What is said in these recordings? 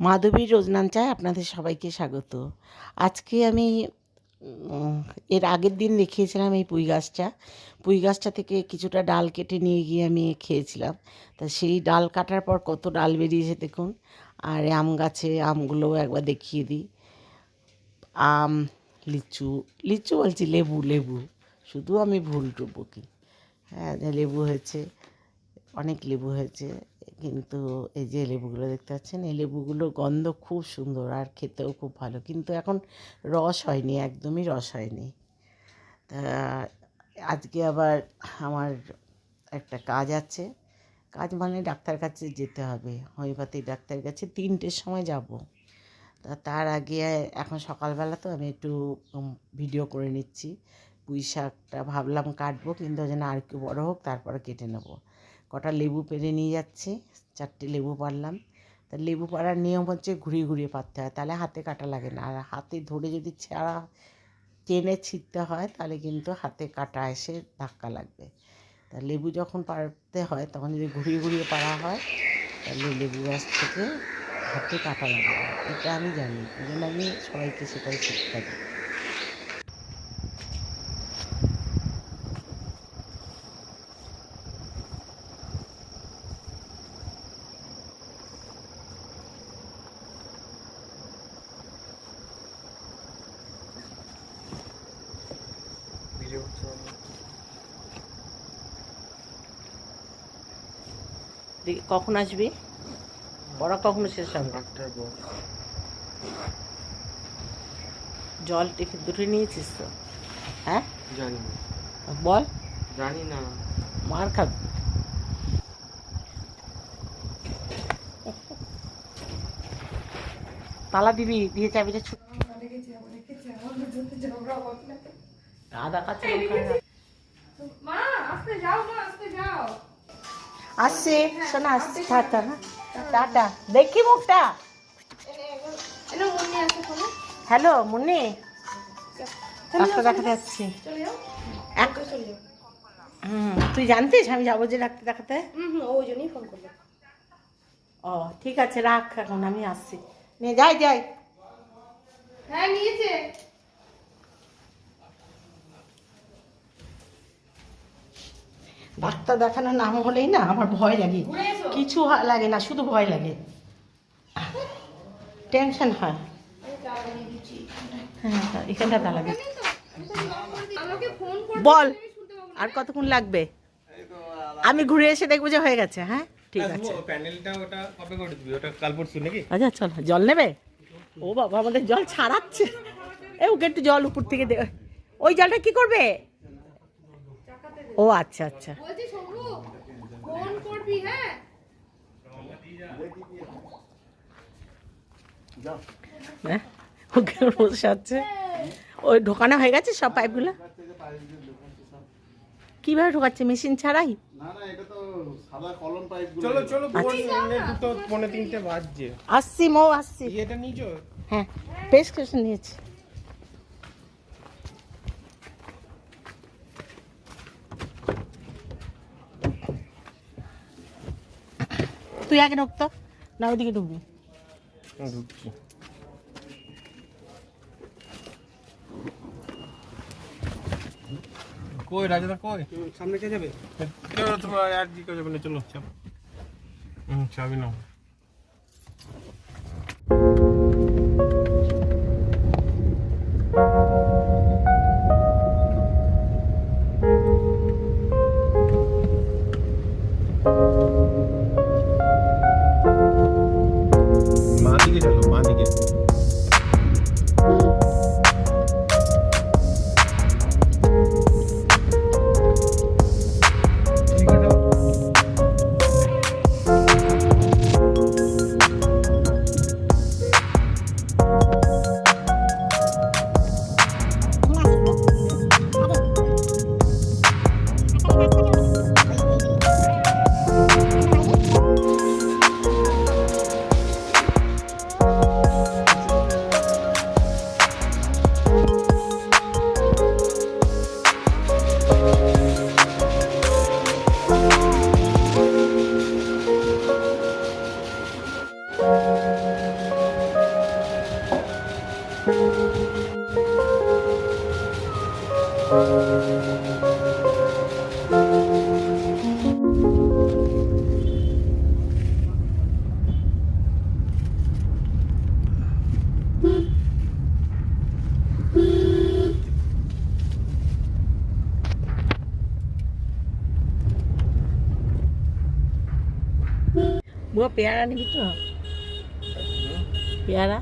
মাধবীর রোজনান চায় আপনাদের সবাইকে স্বাগত। আজকে আমি এর আগের দিন দেখিয়েছিলাম এই পুঁই গাছটা। পুঁই গাছটা থেকে কিছুটা ডাল কেটে নিয়ে গিয়ে আমি খেয়েছিলাম। তা সেই ডাল কাটার পর কত ডাল বেরিয়েছে দেখুন। আর আম গাছে আমগুলোও একবার দেখিয়ে দিই। আম, লিচু লিচু বলছি লেবু লেবু। শুধু আমি ভুল টুবো কি? হ্যাঁ লেবু হয়েছে। অনেক লেবু হয়েছে, কিন্তু এই যে লেবুগুলো দেখতে পাচ্ছেন, এই লেবুগুলো গন্ধ খুব সুন্দর আর খেতেও খুব ভালো। কিন্তু এখন রস হয়নি, একদমই রস হয়নি। তা আজকে আবার আমার একটা কাজ আছে। কাজ মানে ডাক্তার কাছে যেতে হবে, হোমিওপ্যাথি ডাক্তার কাছে তিনটের সময় যাব। তা তার আগে এখন সকালবেলা তো আমি একটু ভিডিও করে নিচ্ছি। পুঁই শাকটা ভাবলাম কাটবো, কিন্তু জন্য আর একটু বড়ো হোক, তারপরে কেটে নেব। কটা লেবু পেরে নিয়ে যাচ্ছে, চারটে লেবু পারলাম তা লেবু পাড়ার নিয়ম হচ্ছে ঘুরিয়ে ঘুরিয়ে পারতে হয়, তাহলে হাতে কাটা লাগে না। আর হাতে ধরে যদি ছাড়া টেনে ছিঁড়তে হয়, তাহলে কিন্তু হাতে কাটা এসে ধাক্কা লাগবে। তা লেবু যখন পাড়তে হয়, তখন যদি ঘুরিয়ে ঘুরিয়ে পাড়া হয়, তাহলে লেবু গাছ থেকে হাতে কাটা লাগে এটা আমি জানি, এই জন্য আমি সবাইকে সেটাই শিক্ষা দিই দেখি কখন আসবি? পড়া কখন শেষ হবে জল টিফিন দুটো নিয়েছিস তো? হ্যাঁ? জানি বল। জানি না। মার খাবি। তালা দিবি দিয়ে চাবিটা ছুট আদা কাছে মা আস্তে যাও মা আস্তে যাও। আসছে শোনা আসছে টাটা না টাটা। দেখি মুখটা। হ্যালো মুন্নি ডাক্তার দেখাতে যাচ্ছি। হুম তুই জানতিস আমি যাব যে ডাক্তার দেখাতে? ওই জন্যই ফোন করল ও ঠিক আছে রাখ এখন আমি আসছি। নিয়ে যাই যাই। হ্যাঁ নিয়েছে। ডাক্তার দেখানোর নাম হলেই না আমার ভয় লাগে। কিছু লাগে না শুধু ভয় লাগে। টেনশন হয়। দিচ্ছি হ্যাঁ এখানটা তা লাগে। আমাকে ফোন করে বল আর কতক্ষণ লাগবে? আমি ঘুরে এসে দেখব যে হয়ে গেছে হ্যাঁ? ঠিক আছে। প্যানেলটা ওটা কবে করে দিবি ওটা কাল পরশু নাকি? আচ্ছা চল জল নেবে? ও বাবা আমাদের জল ছাড়াচ্ছে। এ ওকে একটু জল উপর থেকে দে। ওই জলটা কি করবে? ও আচ্ছা আচ্ছা। হ্যাঁ? হ্যাঁ? ওকে বসে আছে। ওই ঢোকানো হয়ে গেছে সব পাইপগুলো? কীভাবে ঢোকাচ্ছে? মেশিন ছাড়াই? না না এটা তো সাদা কলম পাইপ চলো চলো পৌনে দুটো পৌনে তিনটে বাজছে। আসছি মৌ আসছি। এটা নিচো হ্যাঁ প্রেসক্রিপশন নিয়েছি। তুই আগে ঢুকতো না ওইদিকে ঢুকবি। ঢুকছি। কই রাজাদা কই? সামনে কে যাবে? চলো তোমার আর কি যাবে না চলো চাপ হুম চাবি নাও। বুয়া পেয়ারা নিবি তো? পেয়ারা?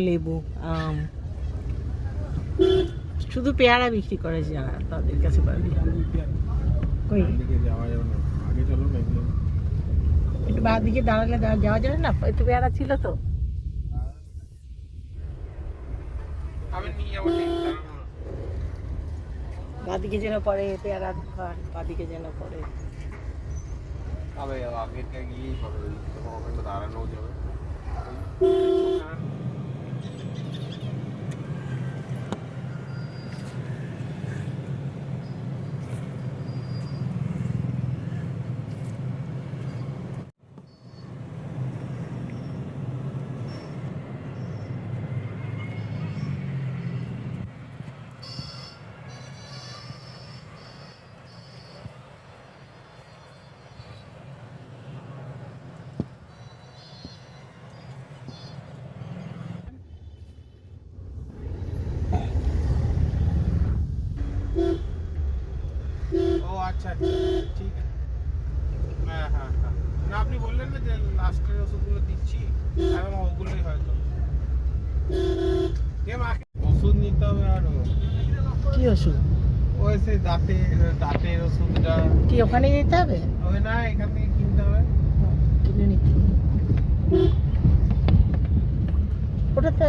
লেবু, আম। শুধু পেয়ারা বিক্রি করে যারা, তাদের কাছে একটু বাঁ দিকে দাঁড়ালে যাওয়া যাবে না? একটু পেয়ারা ছিল তো? আমি নিয়ে যাব ঠিক দাঁড়াও না। বাঁ দিকে যেন পড়ে পেয়ারা দোকান বাঁ দিকে যেন পড়ে তবে আগেটা গিয়েই হবে ও আচ্ছা আচ্ছা ঠিক আছে। হ্যাঁ হ্যাঁ হ্যাঁ। না আপনি বললেন না যে লাস্টের ওষুধগুলো দিচ্ছি। এবং ওগুলোই হয়তো। ওষুধ নিতে হবে আরও। কি ওষুধ? ওই সেই দাঁতের দাঁতের ওষুধটা। কি ওখানে যেতে হবে? ওই না এখান থেকে কিনতে হবে। কিনে নিতে ওটা তো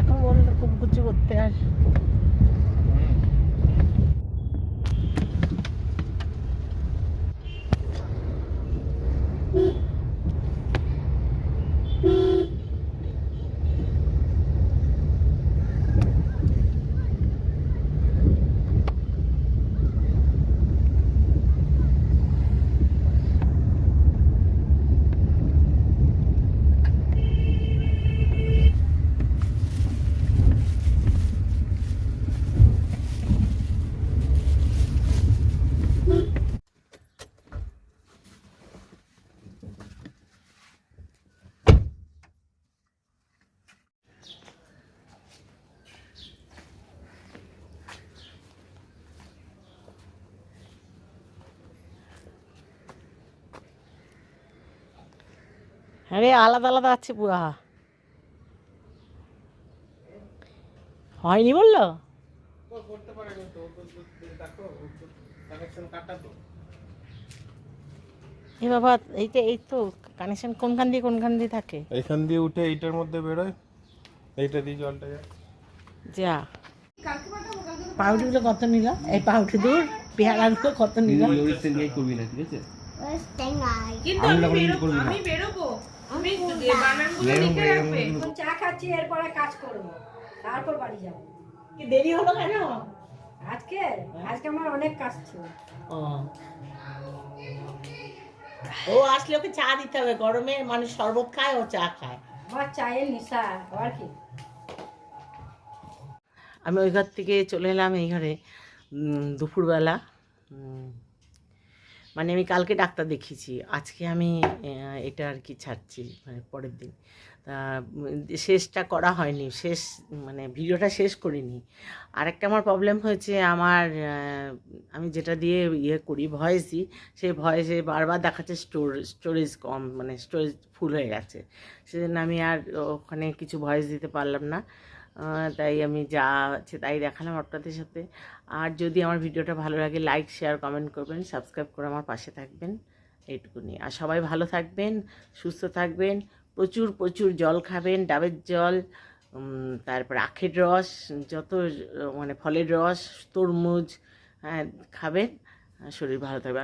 এখন বললে খুব কিছু করতে আর হুম। আরে আলাদা আলাদা আছে পুরা। হয়নি বলল? এ বাবা এই তো এই তো কানেকশন কোনখান দিয়ে কোনখান দিয়ে থাকে? এখান দিয়ে উঠে এইটার মধ্যে বেরোয় এইটা দিয়ে জলটা যায়। যা। পাউডারগুলো কত নিল? এই পাউডার দূর পেয়ারাগুলো কত নিল? করবি না ঠিক আছে? আমি বেরোবো। চা খাচ্ছি এরপরে কাজ করব। তারপর বাড়ি যাব। কি দেরি হলো কেন? আজকে? আজকে আমার অনেক কাজ ছিল। ও। আসলে ওকে চা দিতে হবে গরমে মানুষ শরবত খায় ও চা খায়। আমার চায়ের নিশা আর কি? আমি ওই ঘর থেকে চলে এলাম এই ঘরে উম, দুপুরবেলা। মানে আমি কালকে ডাক্তার দেখিয়েছি। আজকে আমি এটা আর কি ছাড়ছি মানে পরের দিন। তা, শেষটা করা হয়নি, শেষ মানে ভিডিওটা শেষ করিনি। আরেকটা আমার প্রবলেম হয়েছে, আমার আমি যেটা দিয়ে ইয়ে করি ভয়েস দিই সেই ভয়েসে বারবার দেখাচ্ছে স্টোর, স্টোরেজ কম মানে স্টোরেজ ফুল হয়ে গেছে। সেজন্য আমি আর ওখানে কিছু ভয়েস দিতে পারলাম না। তাই আমি যা আছে তাই দেখালাম আপনাদের সাথে। আর যদি আমার ভিডিওটা ভালো লাগে লাইক শেয়ার কমেন্ট করবেন সাবস্ক্রাইব করে আমার পাশে থাকবেন। এইটুকুনি। আর সবাই ভালো থাকবেন, সুস্থ থাকবেন, প্রচুর প্রচুর জল খাবেন, ডাবের জল তারপর আখের রস, যত মানে ফলের রস, তরমুজ হ্যাঁ খাবেন শরীর ভালো থাকবে।